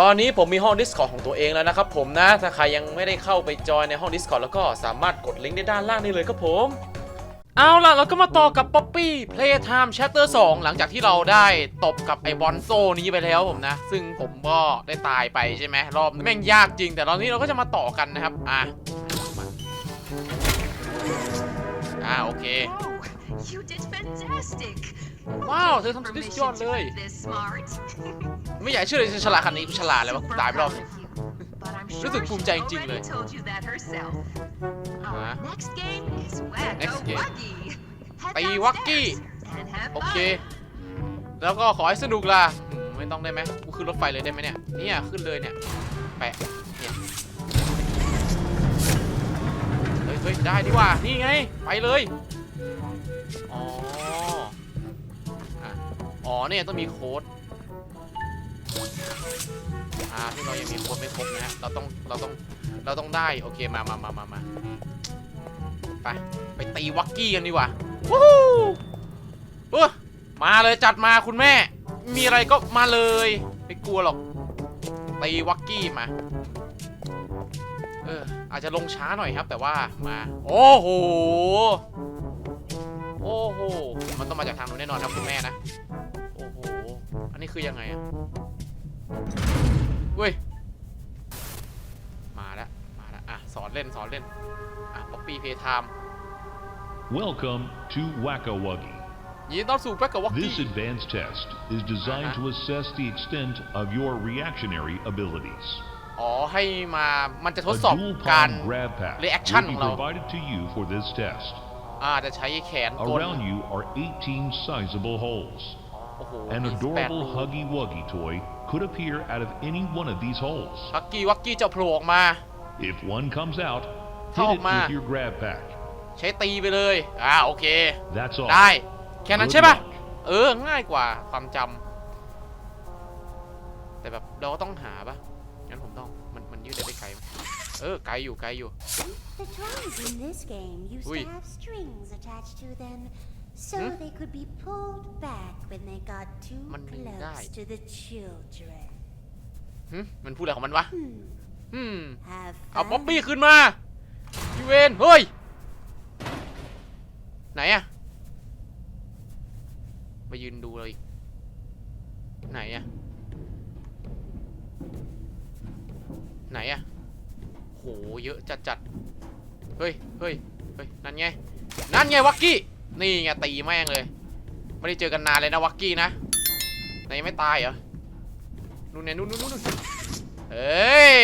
ตอนนี้ผมมีห้อง Discord ของตัวเองแล้วนะครับผมนะ ถ้าใครยังไม่ได้เข้าไปจอยในห้อง Discord แล้วก็สามารถกดลิงก์ได้ด้านล่างนี้เลยครับผม เอาล่ะ เราก็มาต่อกับ Poppy Playtime Chapter 2 หลังจากที่เราได้ตบกับไอ้บอลโซนี้ไปแล้วผมนะ ซึ่งผมก็ได้ตายไปใช่ไหมรอบแม่งยากจริง แต่ตอนนี้เราก็จะมาต่อกันนะครับ อะมาอะโอเค you did fantastic. ว้าวเธอทำสุดยอดเลย ไม่อยากเชื่อเลยฉันฉลาดขนาดนี้ฉลาดเลยวะกูตายไปรอบนึรู้สึกภูมิใจจริงๆเลยฮะ next game ตีวักกี้ โอเค แล้วก็ขอให้สนุกล่ะไม่ต้องได้ไหมกูขึ้นรถไฟเลยได้ไหมเนี่ย เนี่ยขึ้นเลยเนี่ย แปะ เนี่ย เฮ้ยได้ดีกว่า นี่ไง ไปเลย เนี่ยต้องมีโค้ดอ่าที่เรายังมีโค้ดไม่ครบนะฮะเราต้องเราต้องเราต้องได้โอเคมามามามามาไปไปตีวักกี้กันดีกว่าวู้ฮู้เออมาเลยจัดมาคุณแม่ มีอะไรก็มาเลยไม่กลัวหรอกตีวักกี้มาเอออาจจะลงช้าหน่อยครับแต่ว่ามาโอ้โหโอ้โหมันต้องมาจากทางนู้นแน่นอนครับคุณแม่นะ อันนี้คือยังไงอะเว้ย มาแล้วมาแล้วอะ สอนเล่น สอนเล่น อะป๊อปปี้เพย์ไทม์ Welcome to Wacka Wuggy. ยินดีต้อนรับสู่แบ็กกับวักกี้ This advanced test is designed to assess the extent of your reactionary abilities. อ๋อ ให้มา มันจะท A ดสอบ dual การ palm grab pack reaction will be ของเรา provided to you for this test. อ่า จะใช้แขนกล Around you are 18 sizable holes. โอ้โห An มี18 adorable รู Huggy Wuggy toy could appear out of any one of these holes. ฮักกี้วักกี้จะโผล่ออกมา If one comes out, hit Thao it ma. with your grab pack. ใช้ตีไปเลย อ่าโอเค That's all. ได้ แค่นั้น Good ใช่ป่ะ luck. เออ ง่ายกว่าความจำแต่แบบเราก็ต้องหาป่ะงั้นผมต้อง มันมันยืดได้ไปไกลไหมเออ ไกลอยู่ไกลอยู่ The toys in this game used Ui. to have strings attached to them, so Hmm? they could be pulled back when they got too Mình đừng close dai. to the children. หึมันพูดอะไรของมันวะ Hmm. อืม Have เอา fun. ป๊อปปี้ขึ้นมาพี่เวนเฮ้ย ไหนอะมายืนดูเลย ไหนอะไหนอะโห เยอะจัดจัดๆเฮ้ยเฮ้ยเฮ้ยนั่นไง นั่นไงวักกี้ นี่ไงตีแม่งเลย ไม่ได้เจอกันนานเลยนะวักกี้นะไหนไม่ตายเหรอนู่นไงนู่นนู่นนู่นเฮ้ย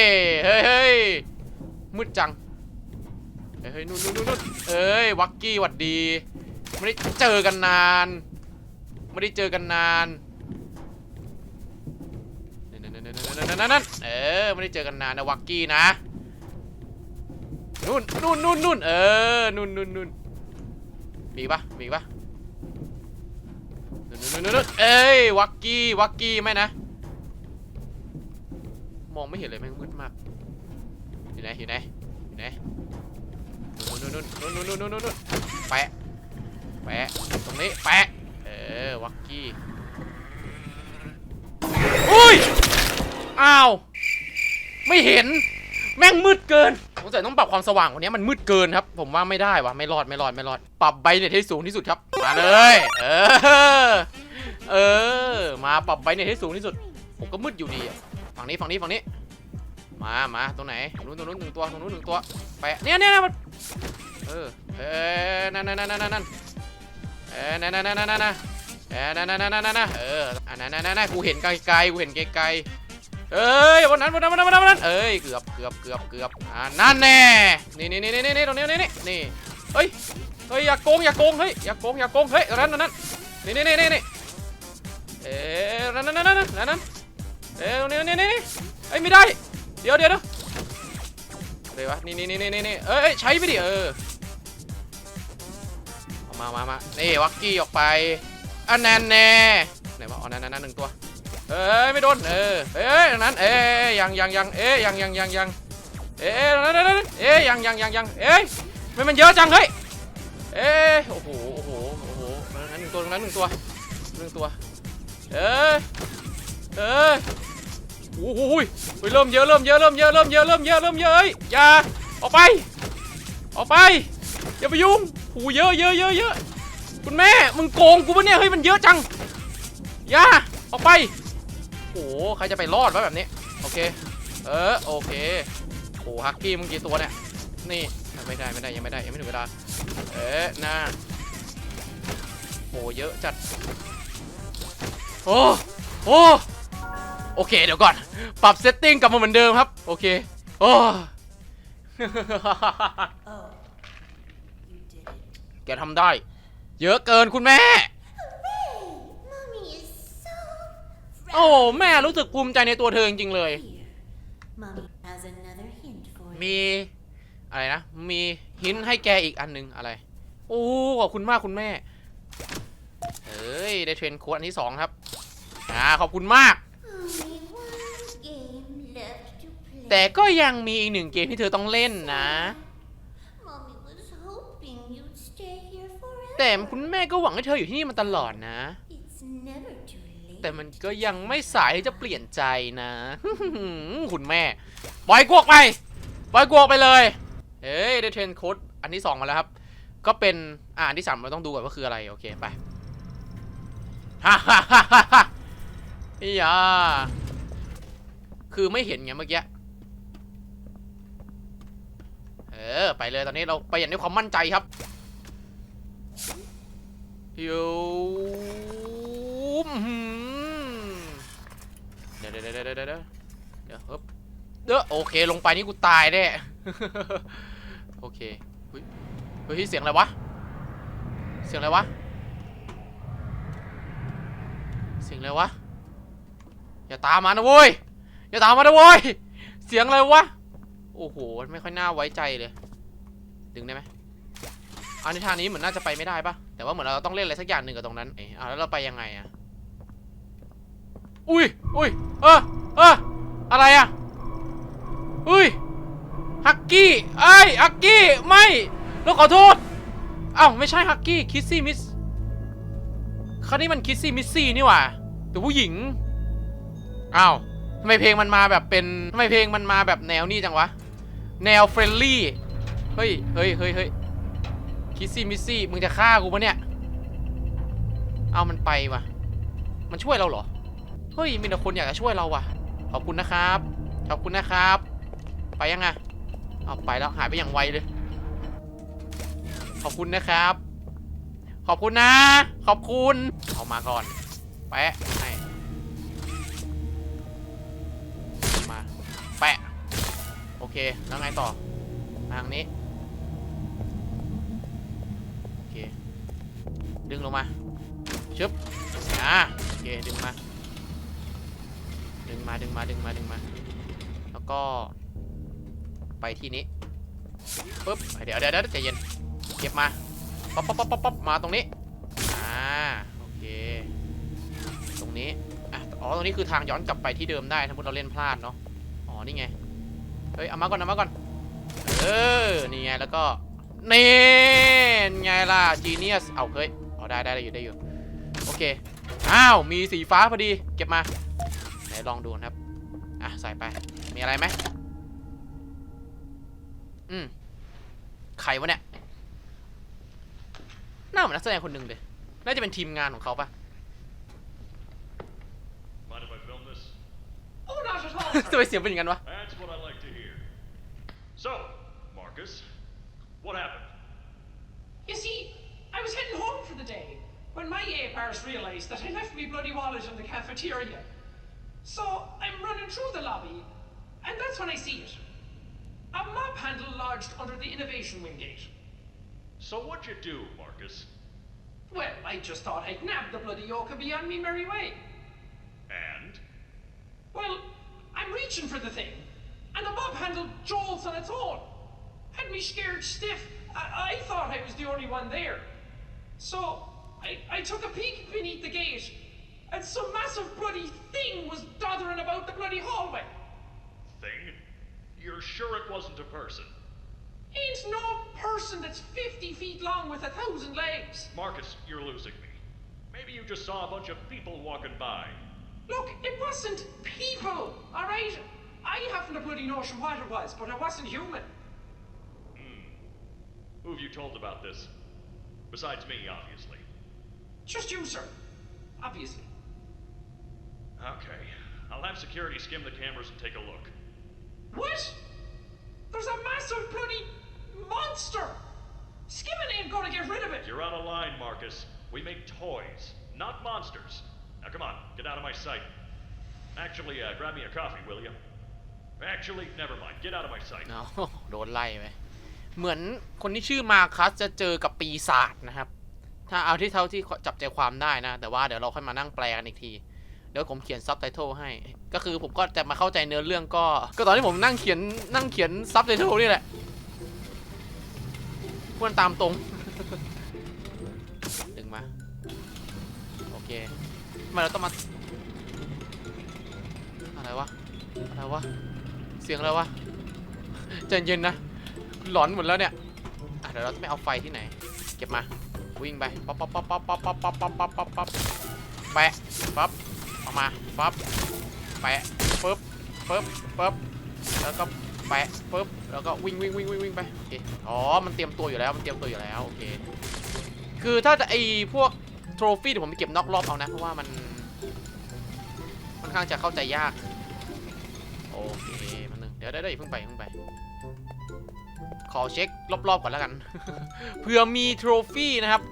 เฮ้ยเฮ้ยมืดจังเฮ้ยนู่นนู่นนู่นนู่นเอ้ยวักกี้หวัดดี ไม่ได้เจอกันนาน ไม่ได้เจอกันนานนั่นนั่นนั่นนั่นนั่นนั่นนั่นเออไม่ได้เจอกันนานนะวักกี้นะนู่นนู่นนู่นนู่นเออนู่นนู่นนู่น มีปะมีปะนู่นๆเอ้ยวักกี้วักกี้ไมนะ มองไม่เห็นเลยแม่งมืดมากอยู่ไหนอยู่ไหนอยู่ไหนนู่นนู่นนู่นนู่นๆนนู่นๆนแปะแปะตรงนี้แปะเออวักกี้อุ้ยอ้าวไม่เห็น แม่งมืดเกินสงสัยต้องปรับความสว่างกว่านี้มันมืดเกินครับ ผมว่าไม่ได้วะไม่รอดไม่รอดไม่รอด ปรับไบเน็ตให้สูงที่สุดครับ มาเลย เออ เออ มาปรับไบเน็ตให้สูงที่สุด ผมก็มืดอยู่ดีฝั่งนี้ฝั่งนี้ฝั่งนี้ มามาตรงไหนตรงนู้นตรงนู้นหนึ่งตัวตรงนู้นหนึ่งตัวแปะเนี่ยเนี่ยเนี่ยมันเออเออนั่นนั่นนั่นนั่นนั่นเออนั่นนั่นนั่นนั่นนั่นเออนั่นนั่นนั่นนั่นนั่นเอออันนั้นนั่นนั่นกูเห็นไกลไกลกูเห็นไกลไกล เอ้ยวันนั้นวันนั้นวันนั้นวันนั้นเอ้ยเกือบเกือบเกือบเกือบอ่านั่นแน่นี่นี่นี่นี่นี่ตรงนี้นี่นี่นี่เฮ้ยเฮ้ยอย่าโกงอย่าโกงเฮ้ยอย่าโกงอย่าโกงเฮ้ยตรงนั้นตรงนั้นนี่นี่นี่นี่นี่เอ๊ะนั่นนั่นนั่นนั่นนั่นนั่นเอ๊ะตรงนี้นี่นี่นี่เอ้ยไม่ได้เดี๋ยวเดี๋ยวเดี๋ยวเลยวะนี่นี่นี่นี่นี่เอ้ยเอ้ยใช้ไปดิเออมามามานี่วักกี้ออกไปอันนั้นแน่ไหนวะอ๋อนั่นนั่นหนึ่งตัว เอ้ยไม่โดนเออเอ้ยตรงนั้นเอ้ยยังยังยังเอ้ยยังยังยังยังเอ้ยตรงนั้นนั่นเอ้ยยังยังยังยังเอ้ยมันมันเยอะจังเฮ้ยเอ้ยโอ้โหโอ้โหโอ้โหตรงนั้นหนึ่งตัวตรงนั้นหนึ่งตัวหนึ่งตัวเอ้ยเอ้ยโอ้โหเริ่มเยอะเริ่มเยอะเริ่มเยอะเริ่มเยอะเริ่มเยอะเริ่มเยอะเอ้ยอย่าออกไปออกไปอย่าไปยุ่งโอ้โหเยอะเยอะเยอะเยอะคุณแม่มึงโกงกูปะเนี่ยเฮ้ยมันเยอะจังอย่าออกไป โอ้โหใครจะไปรอดวะแบบนี้ โอเค เออ โอเคโอ้โหฮักกี้มึงกี่ตัวเนี่ย นี่ไม่ได้ไม่ได้ยังไม่ได้ยังไม่ถึงเวลา เอ๊ะนะโอ้เยอะจัด โอ้โอ้โอเคเดี๋ยวก่อน ปรับเซตติ้งกลับมาเหมือนเดิมครับ โอเค โอ้ แกทำได้ เยอะเกินคุณแม่ โอ้แม่รู้สึกภูมิใจในตัวเธอจริงๆเลย มีอะไรนะ มีหินให้แกอีกอันหนึงอะไร โอ้ขอบคุณมากคุณแม่เอ้ย ได้เทรนโค้ดอันที่สองครับ อ่า ขอบคุณมากแต่ก็ยังมีอีกหนึ่งเกมที่เธอต้องเล่นนะ แต่คุณแม่ก็หวังให้เธออยู่ที่นี่มาตลอดนะ It's never. แต่มันก็ยังไม่สายที่จะเปลี่ยนใจนะ คุณแม่ ปล่อยกวกไป ปล่อยกวกไปเลย เฮ้ยได้เทรนโค้ดอันที่สองมาแล้วครับ ก็เป็น อ่าอันที่สามเราต้องดูก่อนว่าคืออะไร โอเค ไปฮ่าฮ่าฮ่าฮ่าฮ่าอียาคือไม่เห็นไงเมื่อกี้ เออ ไปเลยตอนนี้เราไปอย่างด้วยความมั่นใจครับฮิวอื้อหือเดี๋ ยวเดี๋ยวเดี๋ยวเดี๋ยวเดี๋ยวฮ้ยเด้อโอเคลงไปนี่กูตายแน่ โอเคเฮ้ยเฮ้ยเสียงอะไรวะ เสียงอะไรวะ เสียงอะไรวะ อย่าตามมานะเว้ย อย่าตามมานะเว้ย เสียงอะไรวะ โอ้โห ไม่ค่อยน่าไว้ใจเลย ดึงได้ไหมอันในทางนี้เหมือนน่าจะไปไม่ได้ปะแต่ว่าเหมือนเราต้องเล่นอะไรสักอย่างหนึ่งกับตรงนั้น เอ๊ะอะแล้วเราไปยังไงอะ อุ้ยอุ้ยเออเอออะไรอะอุ้ยฮักกี้เอ้ฮักกี้ไม่เราขอโทษเอ้าไม่ใช่ฮักกี้คิสซี่มิสคราวนี้มันคิสซี่มิสซี่นี่หว่าแต่ผู้หญิงอ้าวทำไมเพลงมันมาแบบเป็นทำไมเพลงมันมาแบบแนวนี่จังวะ แนวเฟรนลี่เฮ้ยเฮ้ยเฮ้ยเฮ้ยคิสซี่มิสซี่มึงจะฆ่ากูปะเนี่ย เอามันไปวะมันช่วยเราเหรอ เฮ้ยมีแต่คนอยากจะช่วยเราว่ะ ขอบคุณนะครับ ขอบคุณนะครับ ไปยังไงเอาไปแล้วหายไปอย่างไวเลย ขอบคุณนะครับ ขอบคุณนะ ขอบคุณเอามาก่อนแปะให้มาแปะโอเคแล้วไงต่อทางนี้โอเคดึงลงมาชึบอ่าโอเคดึงมา งมาดึงมาดึงมาดึงมา แล้วก็ ไปที่นี้ปึ๊บเดี๋ยวเดี๋ยวเดี๋ยวใจเย็นเก็บมาป๊อปป๊อปป๊อปป๊อปมาตรงนี้อ่าโอเคตรงนี้อะอ๋อตรงนี้คือทางย้อนกลับไปที่เดิมได้ถ้ามุติเราเล่นพลาดเนาะอ๋อนี่ไงเฮ้ยเอามาก่อนเอามาก่อนเออนี่ไงแล้วก็นี่ไงล่ะ genius เอาเฮ้ยเอาได้ได้ได้อยู่ได้อยู่โอเคอ้าวมีสีฟ้าพอดีเก็บมา ไหนลองดูนะครับ อะ ใส่ไป มีอะไรไหมอืมใครวะเนี่ย หน้าเหมือนนักแสดงคนหนึ่งเลย น่าจะเป็นทีมงานของเขาปะ Mind if I film this? Oh, not at all. ทำไมเสียงเป็นอย่างนั้นวะ That's what I like to hear. So, Marcus, what happened? you see, I was heading home for the day when my ape arse realised that I left me bloody wallet in the cafeteria. So I'm running through the lobby, and that's when I see it. A mop handle lodged under the innovation wing gate. So what'd you do, Marcus? Well, I just thought I'd nab the bloody yoke and be on me merry way. And? Well, I'm reaching for the thing, and the mop handle jolts on its own. Had me scared stiff. I, I thought I was the only one there. So I, I took a peek beneath the gate, and some massive bloody thing was doddering about the bloody hallway. Thing? You're sure it wasn't a person? Ain't no person that's 50 feet long with a thousand legs. Marcus, you're losing me. Maybe you just saw a bunch of people walking by. Look, it wasn't people, alright? I haven't a bloody notion what it was, but it wasn't human. Hmm. Who have you told about this? Besides me, obviously. Just you, sir. Obviously. Okay. I'll have security skim the cameras and take a look. What? There's a massive bloody monster! Skimming ain't gonna get rid of it! You're out of line, Marcus. We make toys, not monsters. Now come on, get out of my sight. Actually, uh, grab me a coffee, will you? Actually, never mind. Get out of my sight. เอา โดนไล่ไป เหมือนคนที่ชื่อมาคัสจะเจอกับปีศาจนะครับ ถ้าเอาที่เท่าที่จับใจความได้นะ แต่ว่าเดี๋ยวเราค่อยมานั่งแปลกันอีกที เดี๋ยวผมเขียนซับไตเติลให้ ก็คือผมก็จะมาเข้าใจเนื้อเรื่องก็ ก็ตอนที่ผมนั่งเขียนนั่งเขียนซับไตเติลนี่แหละควรตามตรง ดึงมา โอเคทำไมเราต้องมา อะไรวะ อะไรวะ เสียงอะไรวะใจเย็นนะ หลอนหมดแล้วเนี่ยเดี๋ยวเราจะไม่เอาไฟที่ไหน เก็บมา วิ่งไป ป๊อปป๊อปป๊อปป๊อปป๊อปป๊อปป๊อปป๊อปป๊อปแป๊อปป๊อป เอามาปั๊บแปะปึ๊บปึ๊บปึ๊บแล้วก็แปะปึ๊บแล้วก็วิ่งวิ่งวิ่งวิ่งวิ่งไปโอเคอ๋อมันเตรียมตัวอยู่แล้วมันเตรียมตัวอยู่แล้วโอเคคือถ้าจะไอพวกโทรฟี่เดี๋ยวผมไปเก็บนอกรอบเอานะเพราะว่ามันค่อนข้างจะเข้าใจยากโอเคมันหนึ่งเดี๋ยวได้ได้เพิ่งไปเพิ่งไป ขอเช็ครอบๆก่อนแล้วกันเผื่อมีโทรฟี่นะครับ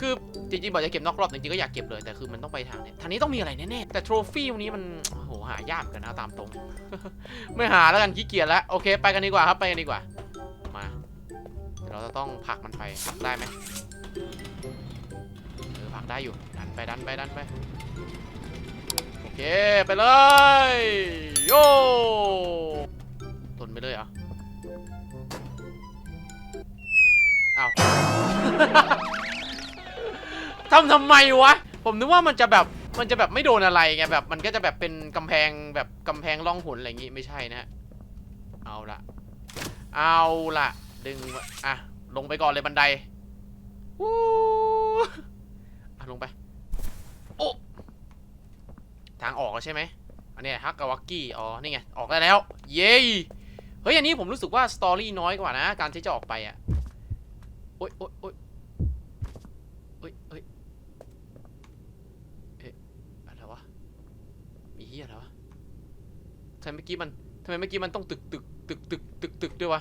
คือจริงๆบอกจะเก็บนอกรอบจริงๆก็อยากเก็บเลยแต่คือมันต้องไปทางเนี้ยทางนี้ต้องมีอะไรแน่ๆแต่โทรฟี่วันนี้มันโอ้โหหายากเหมือนกันนะเอาตามตรง ไม่หาแล้วกันขี้เกียจแล้วโอเค ไปกันดีกว่าครับไปกันดีกว่ามาเดี๋ยวเราจะต้องผลักมันไปผลักได้ไหมเออผลักได้อยู่ดันไปดันไปดันไปโอเคไปเลยโย่ตนไปเลยเหรออ้าว ทำทำไมวะ ผมนึกว่ามันจะแบบมันจะแบบไม่โดนอะไรไงแบบ มันก็จะแบบเป็นกำแพงแบบกำแพงล่องหนอะไรอย่างงี้ไม่ใช่นะฮะเอาละเอาละดึงอะลงไปก่อนเลยบันไดวู้อะลงไปโอ้ทางออกแล้วใช่ไหมอันนี้ฮักกาวกกี้อ๋อนี่ไงออกได้แล้ว เย้เฮ้ยอันนี้ผมรู้สึกว่าสตอรี่น้อยกว่านะ การที่จะออกไปอะโอ๊ยโอ๊ยโอ๊ยเฮ้ยเฮ้ยเอ๊ะอะไรวะ มีเฮียอะไรวะ ทำไมเมื่อกี้มันทำไมเมื่อกี้มันต้องตึกตึกตึกตึกตึกตึกด้วยวะ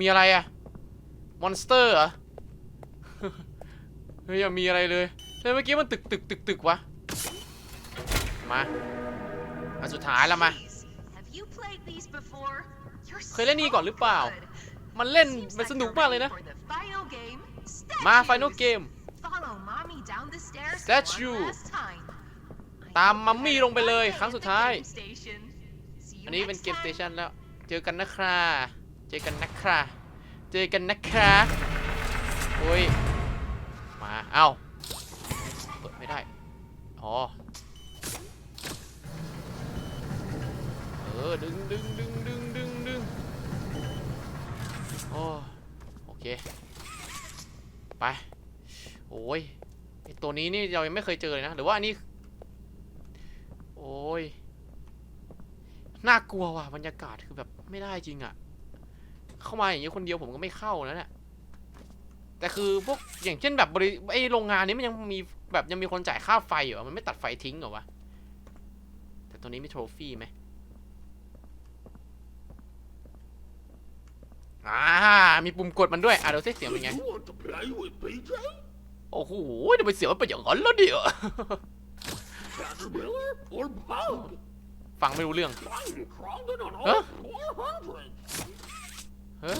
มีอะไรอะมอนสเตอร์เหรอ เฮ้ยยังมีอะไรเลยทำไมเมื่อกี้มันตึกตึกตึกตึกวะ มาอันสุดท้ายแล้วมา เคยเล่นนี่ก่อนหรือเปล่า มันเล่นมันสนุกมากเลยนะ มาไฟนอลเกม Statue ตามมัมมี่ลงไปเลยครั้งสุดท้าย อันนี้เป็น next เกม time. สเตชันแล้ว เจอกันนะครับ เจอกันนะครับเจอกันนะครับโอ้ย มา เอ้า เปิดไม่ได้ อ๋อ เออ ดึงดึงดึงดึงดึงดึงโอ้โอเค ไป โอ้ยไอตัวนี้นี่เรายังไม่เคยเจอเลยนะ หรือว่าอันนี้ โอ้ย น่ากลัวว่ะบรรยากาศคือแบบไม่ได้จริงอะ่ะ เข้ามาอย่างนี้คนเดียวผมก็ไม่เข้านะเนี่ยแต่คือพวกอย่างเช่นแบบบริไอโรงงานนี้มันยังมีแบบยังมีคนจ่ายค่าไฟอยู่มันไม่ตัดไฟทิ้งเหรอวะแต่ตัวนี้มีโทรฟี่ไหมอ่ามีปุ่มกดมันด้วยอะเดี๋ยวเสียงเป็นไงโอ้โหทำไมเสียงมันเป็นอย่างนั้นแล้วเดี๋ยว ฟังไม่รู้เรื่อง I'm crawling on Huh? all 400. เฮ้ย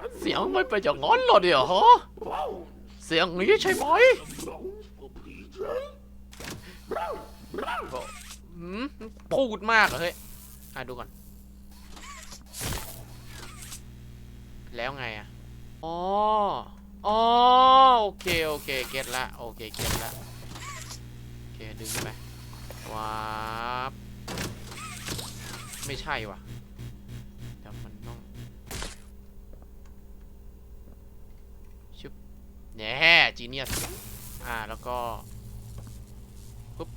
I'm เสียงไม่เป็นอย่างนั้นเหรอเดี๋ยวฮะ bones. เสียงนี้ใช่ไหม Bones for PJ? Bones, bones. หืมพูดมากเหรอเฮ้ยอะดูก่อน แล้วไงอะอ๋ออ๋อโอเค โอเค เก็ตละ โอเค เก็ตละ โอเค ดึงไป ว้าบไม่ใช่ว่ะเดี๋ยวมันต้องชุบแหน่จีเนียสอ่า แล้วก็ปุ๊บ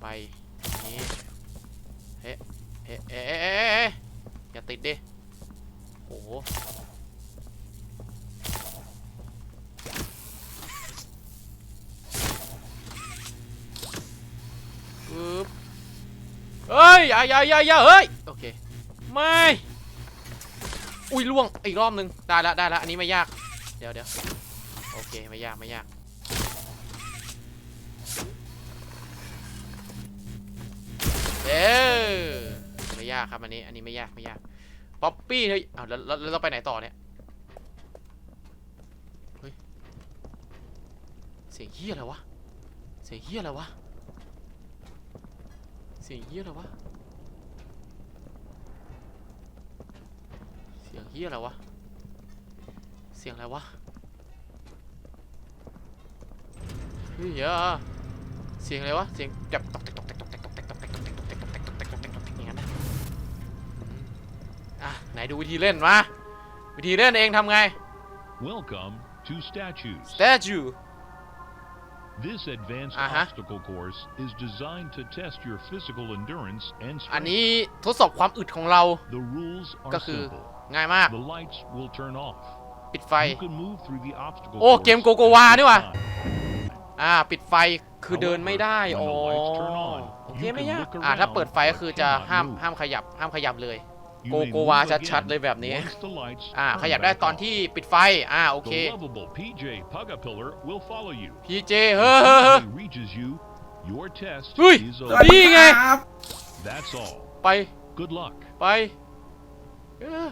ไปนี้เฮ้เฮ้เอ๊ะเอ๊ะเอ๊ะเอ๊ะอย่าติดดิโอ้โห ปึ๊บเฮ้ยอย่าอย่าอย่าอย่าเฮ้ย โอเค ไม่ อุ้ยล่วง อีกรอบนึง ได้ละได้ละอันนี้ไม่ยาก เดี๋ยวเดี๋ยวโอเค ไม่ยาก ไม่ยาก เออไม่ยากครับอันนี้ อันนี้ไม่ยาก ไม่ยาก ป๊อปปี้เฮ้ยอ้าวแล้วแล้วเราไปไหนต่อเนี่ย เฮ้ย เสียงเฮียอะไรวะ เสียงเฮียอะไรวะ เสียงเฮียอะไรวะ เสียงเฮียอะไรวะ เสียงอะไรวะเฮ้ยเสียงอะไรวะ เสียงแบบตอกแตกตอกแตกตอกแตกตอกแตกตอกแตกตอกแตกตอกแตกตอกแตกตอกแตกตอกแตกตอกแตกอย่างนั้นนะอืมอะไหนดูวิธีเล่นมาวิธีเล่นเองทำไง Welcome to Statues. statue This advanced Uh-huh. obstacle course is designed to test your physical endurance and อัน strength. นี้ทดสอบความอึดของเรา The rules ก็ are คือ simple. ง่ายมาก The lights will turn off. ปิดไฟ You can move through the obstacle โอ้ course เกมโกโกวานี่หว่า anytime. อ่า ปิดไฟ คือเดินไม่ได้ However, อ๋อ when the lights turn on, โอเค you ไม่ can ยาก look อ่า ถ้า around เปิดไฟก็คือจะ but ห้าม cannot move. ห้ามขยับ ห้ามขยับเลย You โก may โกวา move ชัด again ๆเลยแบบนี้ once the lights อ่า turn ขยับได้ back ตอน on. ที่ปิดไฟ อ่าโอเค The lovable PJ Pugapillar will follow you. พีเจเฮ้ยเฮ้ยเฮ้ย If he reaches you, your test เฮ้ย is นี่ over. ไง That's all. ไป Good luck. ไปเออ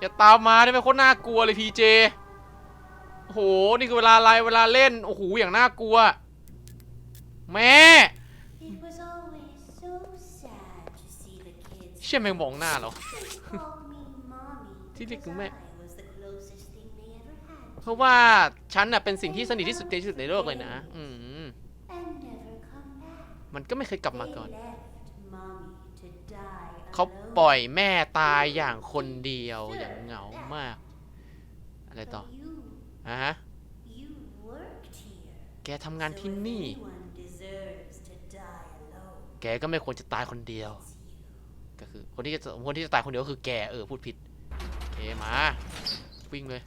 อย่าตามมาได้ไหมโคตรน่ากลัวเลยพีเจโอ้โห นี่คือเวลาอะไรเวลาเล่น โอ้โห อย่างน่ากลัว แม่ It was always so sad to see the kids. เชี่ยแมงมองหน้าเหรอ ที่เรียก because แม่ เพราะว่าฉันน่ะเป็นสิ่งที่สนิทที่สุดในที่สุดในโลกเลยนะ อืม มันก็ไม่เคยกลับมาก่อน เขาปล่อยแม่ตายอย่างคนเดียวอย่างเหงามาก อะไรต่ออะฮะ แกทำงานที่นี่ แกก็ไม่ควรจะตายคนเดียว ก็คือคนที่จะคนที่จะตายคนเดียวก็คือแกเออพูดผิดโอเคมาวิ่งเลย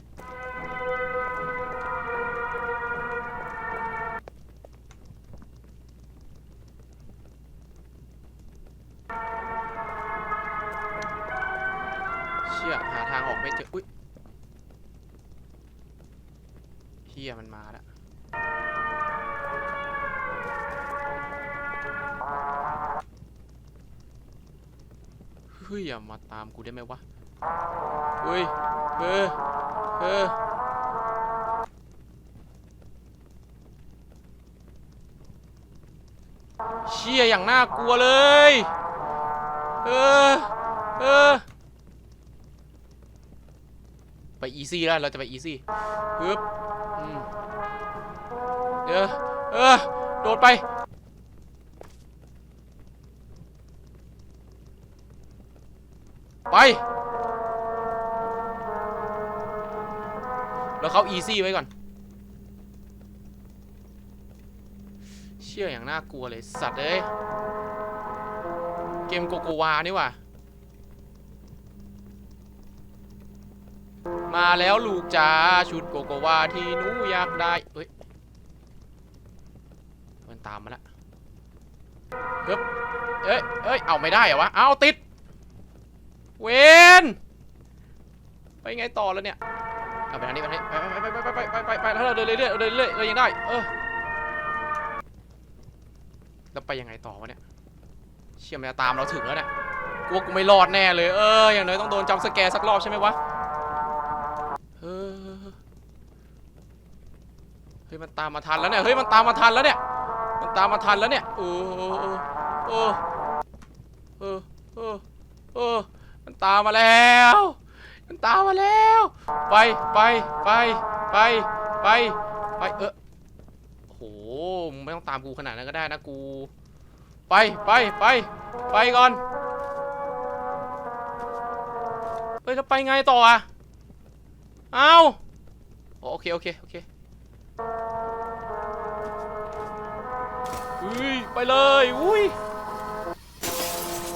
เชี่ยหาทางออกไม่เจออุ้ยเฮียมันมาแล้ว ฮ้ยอย่ามาตามกูได้ไหมวะเฮ้ยเออเออเชี่ยอย่างน่ากลัวเลยเออเออไปอีซี่แล้วเราจะไปอีซี่ปึ๊บเออเออโดดไป ไป แล้วเขาอีซี่ไว้ก่อน เชื่ออย่างน่ากลัวเลย สัตว์เอ้ย เกมโกโกวานี่ว่ามาแล้วลูกจ้าชุดโกโกวาที่หนูอยากได้เอ้ย มันตามมาล้วฮึบเอ้ย เอ้ย เอาไม่ได้เหรอวะ เอาติด เวนไปไงต่อแล้วเนี่ยเอาไปทางนี้ไปไปไปไปไปไปไปไปไปแล้วเราเดินเรื่อยๆเดินเรื่อยๆเรายังได้ เออแล้วไปยังไงต่อวะเนี่ย เชื่อมันจะตามเราถึงแล้วเนี่ยกูว่ากูไม่รอดแน่เลย เออ อย่างน้อยต้องโดนจำสแกร์สักรอบใช่ไหมวะเออเฮ้ยมันตามมาทันแล้วเนี่ย เฮ้ยมันตามมาทันแล้วเนี่ย มันตามมาทันแล้วเนี่ย เออเออเออเออเออ มันตามมาแล้ว มันตามมาแล้ว ไปไปไปไปไปไปเออโอ้โหมึงไม่ต้องตามกูขนาดนั้นก็ได้นะกู ไปไปไปไปก่อนเฮ้ยแล้วไปไงต่ออะเอาโอเคโอเคโอเคเฮ้ยไปเลยอุ้ย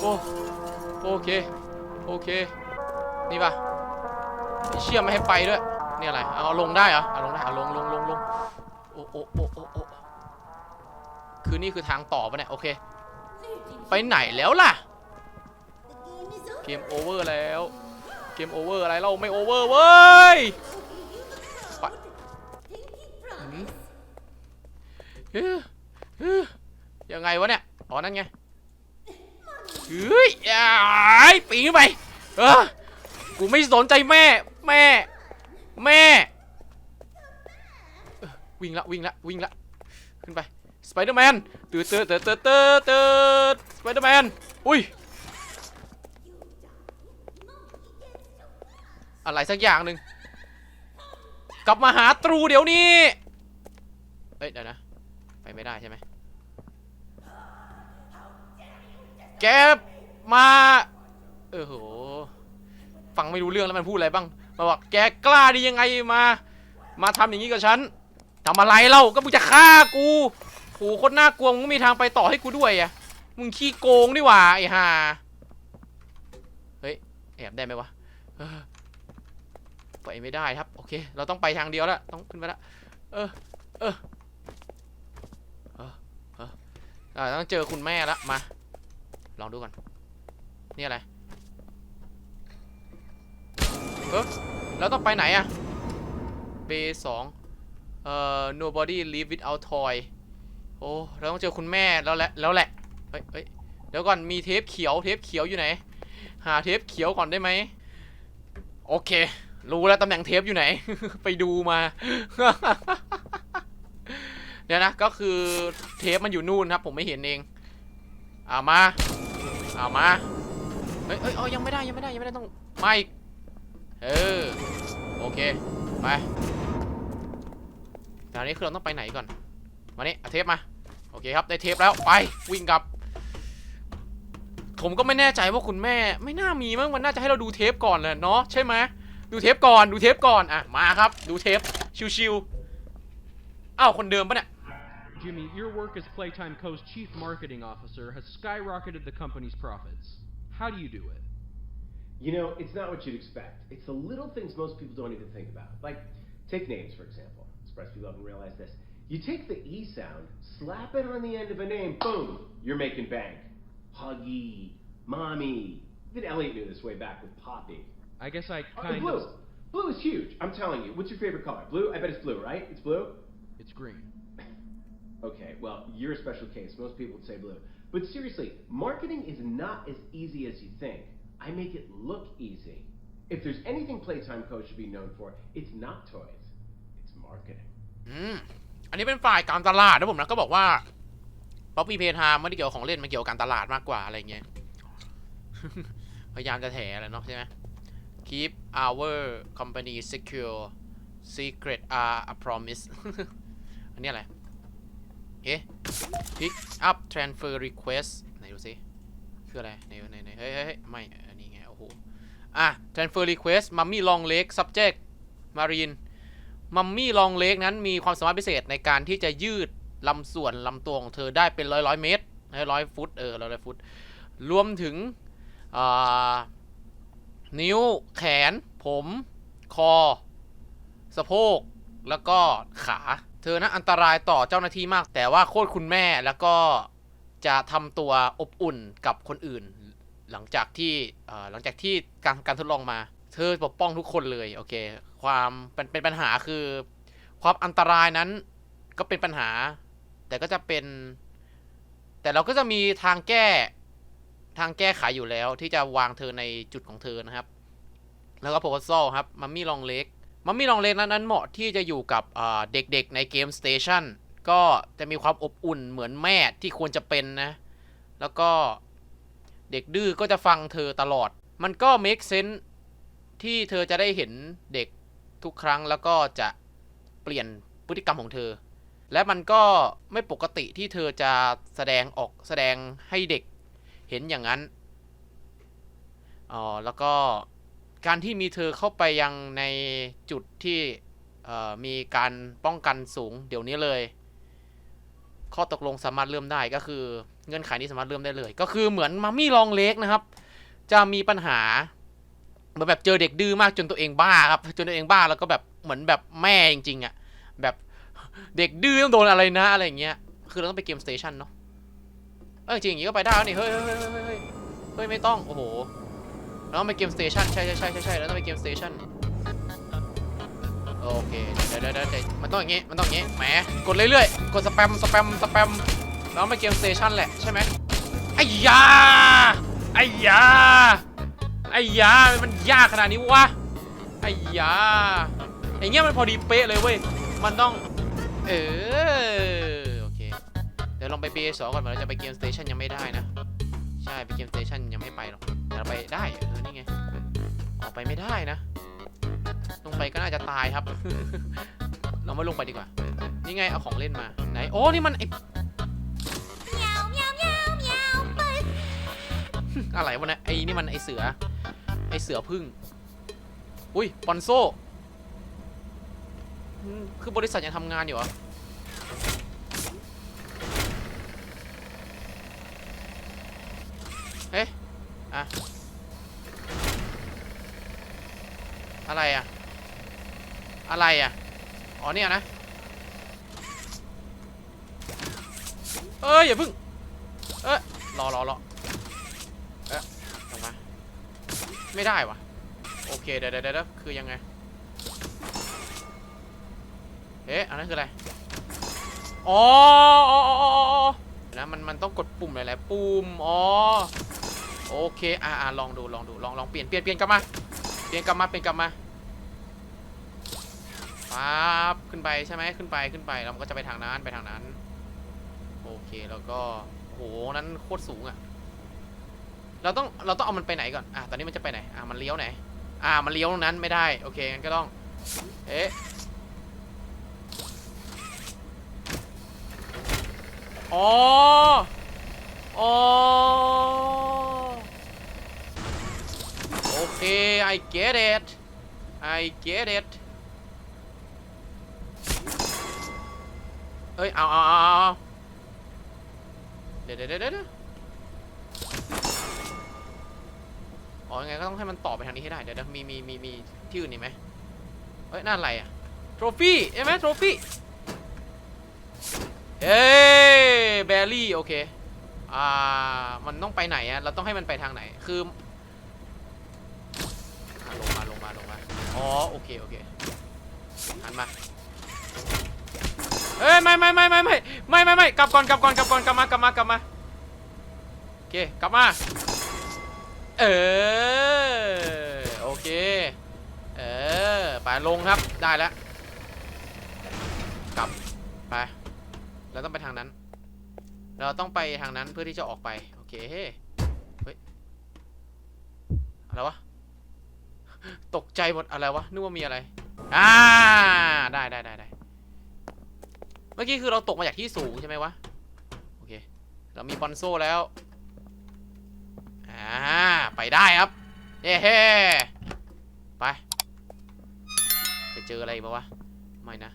โอ้โอเค โอเค นี่ปะเชื่อมไม่ให้ไปด้วย นี่อะไร เอาลงได้เหรอ เอาลงได้ เอาลงลงลงลงโอ้โอ้โอ้โอ้โอ้คือนี่คือทางต่อปะเนี่ย โอเค ไปไหนแล้วล่ะ เกมโอเวอร์แล้ว เกมโอเวอร์อะไรเราไม่โอเวอร์เว้ย Okay, you look What? proud. Pinky promise. เฮ้ยเฮ้ยยังไงวะเนี่ย อ๋อ นั่นไง เฮ้ยไอ้ปีนไปเออกูไม่สนใจแม่ แม่ แม่ วิ่งละวิ่งละวิ่งละขึ้นไปสไปเดอร์แมนตืดตืดตืดตืดตืดตืดสไปเดอร์แมนอุ้ยอะไรสักอย่างหนึ่งกลับมาหาตรูเดี๋ยวนี้ เอ้ยเดี๋ยวนะ ไปไม่ได้ใช่ไหม แกมาเออโหฟังไม่รู้เรื่องแล้วมันพูดอะไรบ้างมาบอกแกกล้าดียังไงมา มาทำอย่างนี้กับฉันทำอะไรเล่าก็มึงจะฆ่ากูโหโคนน่ากลัวมึงไม่มีทางไปต่อให้กูด้วยอะมึงขี้โกงดีหว่าไอ้ห่าเฮ้ยแอบได้ไหมวะไปไม่ได้ครับ โอเค เราต้องไปทางเดียวแล้วต้องขึ้นไปแล้วเออเออเออเอออ่าต้องเจอคุณแม่แล้วมา ลองดูก่อน นี่อะไรเออแล้วต้องไปไหนอะเบสองเอ่อ nobody live without toy โอ้ เราต้องเจอคุณแม่แล้วแหละ แล้วแหละ เฮ้ยเฮ้ยเดี๋ยวก่อน มีเทปเขียว เทปเขียวอยู่ไหน หาเทปเขียวก่อนได้ไหม โอเค รู้แล้วตำแหน่งเทปอยู่ไหน ไปดูมาเดี๋ยนะ ก็คือเทปมันอยู่นู่นครับ ผมไม่เห็นเองเอามา เอามา เฮ้ยเฮ้ยเอายังไม่ได้ยังไม่ได้ยังไม่ได้ต้องไม่เออโอเคไปแต่อันนี้คือเราต้องไปไหนก่อนมานี่เอาเทปมาโอเคครับได้เทปแล้วไปวิ่งกลับ ผมก็ไม่แน่ใจว่าคุณแม่ ไม่น่ามีมั้งมันน่าจะให้เราดูเทปก่อนเลยเนาะใช่ไหมดูเทปก่อนดูเทปก่อนอะมาครับ ดูเทปชิวๆอ้าวคนเดิมปะเนี่ย Jimmy, your work as Playtime Co.'s chief marketing officer has skyrocketed the company's profits. How do you do it? You know, it's not what you'd expect. It's the little things most people don't even think about. Like, take names, for example. Surprised people haven't realized this. You take the E sound, slap it on the end of a name, boom, you're making bank. Huggy, mommy. Even Elliot knew this way back with Poppy. I guess I uh, kind Oh, blue. of. Blue is huge. I'm telling you. What's your favorite color? Blue? I bet it's blue, right? It's blue? It's green. Okay, well, you're a special case. Most people would say blue. But seriously, marketing is not as easy as you think. I make it look easy. If there's anything Playtime Co. should be known for, it's not toys, it's marketing. อืม อันนี้เป็นฝ่ายการตลาดนะผมนะก็บอกว่าป๊อปปี้เพทามไม่ได้เกี่ยวกับของเล่นมันเกี่ยวกับการตลาดมากกว่าอะไรเงี้ย พยายามจะแถอะไรเนาะใช่ไหม keep our company secure secret are a promise อันนี้อะไร เอ๊ะ pick up transfer request ไหนดูสิ คืออะไร ไหนไหนไหนเฮ้ยเฮ้ยไม่ อันนี้ไง โอ้โห อะ transfer request mummy long leg subject marine มัมมี่ลองเล็กนั้นมีความสามารถพิเศษในการที่จะยืดลำส่วนลำตัวของเธอได้เป็นร้อยร้อยเมตรร้อยฟุตเออร้อยร้อยฟุต รวมถึงนิ้วแขน ผม คอ สะโพก แล้วก็ขา เธอนะอันตรายต่อเจ้าหน้าที่มาก แต่ว่าโคตรคุณแม่แล้วก็จะทำตัวอบอุ่นกับคนอื่น หลังจากที่หลังจากที่การการทดลองมา เธอปกป้องทุกคนเลยโอเค ความเป็นเป็นปัญหาคือ ความอันตรายนั้นก็เป็นปัญหา แต่ก็จะเป็น แต่เราก็จะมีทางแก้ทางแก้ไขอยู่แล้วที่จะวางเธอในจุดของเธอนะครับ แล้วก็โพส a l ครับมัมมี่ลองเล็ก มัมมี่ลองเลนั้นนั้นเหมาะที่จะอยู่กับเด็กๆในเกมสเตชันก็จะมีความอบอุ่นเหมือนแม่ที่ควรจะเป็นนะ แล้วก็เด็กดื้อก็จะฟังเธอตลอด มันก็ make sense ที่เธอจะได้เห็นเด็กทุกครั้งแล้วก็จะเปลี่ยนพฤติกรรมของเธอ และมันก็ไม่ปกติที่เธอจะแสดงออกแสดงให้เด็กเห็นอย่างนั้น อ๋อ แล้วก็ การที่มีเธอเข้าไปยังในจุดที่มีการป้องกันสูงเดี๋ยวนี้เลย ข้อตกลงสามารถเริ่มได้ก็คือเงื่อนไขนี้สามารถเริ่มได้เลย ก็คือเหมือนมัมมี่ลองเล็กนะครับ จะมีปัญหาเหมือนแบบเจอเด็กดื้อมากจนตัวเองบ้าครับจนตัวเองบ้าแล้วก็แบบเหมือนแบบแม่จริงๆอะ่ะแบบเด็กดื้อต้องโดนอะไรนะอะไรอย่างเงี้ยคือเราต้องไปเกมสเตชันเนาะเออจริงอย่างงี้ก็ไปได้แล้วนี่เฮ้ยเฮ้ยเฮ้ยเฮ้ยเฮ้ยเฮ้ยไม่ต้องโอ้โห เราต้องไปเกมสเตชันใช่ใช่ใช่ใช่ใช่เราต้องไปเกมสเตชันโอเคเดี๋ยวเดี๋ยวเดี๋ยวมันต้องอย่างงี้ มันต้องอย่างงี้ แหม กดเรื่อยๆ กดสแปม สแปม สแปมแล้วไปเกมสเตชันแหละใช่ไหมไอ้ยาไอ้ยาไอ้ยามันยากขนาดนี้วะไอ้ยาอย่างเงี้ยมันพอดีเป๊ะเลยเว้ย มันต้อง เออ โอเค เดี๋ยวลองไป BA2 ก่อนเหมือนเราจะไปเกมสเตชันยังไม่ได้นะ ใช่ ไปเกมสเตชันยังไม่ไปหรอก เราไปได้เออนี่ไงออกไปไม่ได้นะ ลงไปก็น่าจะตายครับ เราไม่ลงไปดีกว่า นี่ไงเอาของเล่นมาไหนโอ้นี่มันไอ Meow, meow, meow, meow, but อะไรวะเนี่ยไอนี่มันไอเสือ ไอเสือพึ่ง อุ้ยปอนโซอืมคือบริษัทยังทำงานอยู่เหรอ เฮ้ยอะ อะไรอะ อะไรอะ อ๋อเนี่ยนะ เอ้ยอย่าพึ่ง เอ้ยรอรอรอเอ๊ะลงมา ไม่ได้วะโอเคเดี๋ยวเดี๋ยวคือยังไง เอ๊ะอันนั้นคืออะไร อ๋ออ๋ออ๋ออ๋ออ๋อเดี๋ยวนะมันมันต้องกดปุ่มหลายๆปุ่ม อ๋อ โอเคอ่าอ่าลองดูลองดูลองลองเปลี่ยนเปลี่ยนเปลี่ยนกลับมา เปลี่ยนกลับมาเปลี่ยนกลับมา ปั๊บขึ้นไปใช่ไหมขึ้นไปขึ้นไปแล้วมันก็จะไปทางนั้นไปทางนั้น โอเคแล้วก็โหนั้นโคตรสูงอะเราต้องเราต้องเอามันไปไหนก่อนอะตอนนี้มันจะไปไหนอะมันเลี้ยวไหน อะมันเลี้ยวตรงนั้นไม่ได้โอเคงั้นก็ต้อง เอ๊ะอ๋ออ๋อโอเค I get it I get it เอ้ย เอาเอาเอาเอาเดี๋ยวเดี๋ยวเดี๋ยวเดี๋ยวอ๋อยังไงก็ต้องให้มันต่อไปทางนี้ให้ได้ เดี๋ยวเดี๋ยวมีมีมีมีที่อื่นอีกไหมเฮ้ยนั่นอะไรอะโทรฟี่ใช่ไหมโทรฟี่เอ้ยแบรี่โอเค อ่า มันต้องไปไหนอะเราต้องให้มันไปทางไหน คือลงมาลงมาลงมา อ๋อ โอเค โอเคหันมา เอ้ยไม่ไม่ไม่ไม่ไม่ไม่ไม่ไม่กลับก่อนกลับก่อนกลับก่อนกลับมากลับมากลับมาโอเคกลับมาเออโอเคเออไปลงครับได้แล้วกลับไปเราต้องไปทางนั้น เราต้องไปทางนั้นเพื่อที่จะออกไปโอเคเฮ้ยอะไรวะตกใจหมดอะไรวะนึกว่ามีอะไรอ่าได้ได้ได้ได้ เมื่อกี้คือเราตกมาจากที่สูงใช่ไหมวะ โอเค เรามีบอนโซ่แล้ว อ่า ไปได้ครับเย้ไป จะเจออะไรอีกปะวะ ไม่นะ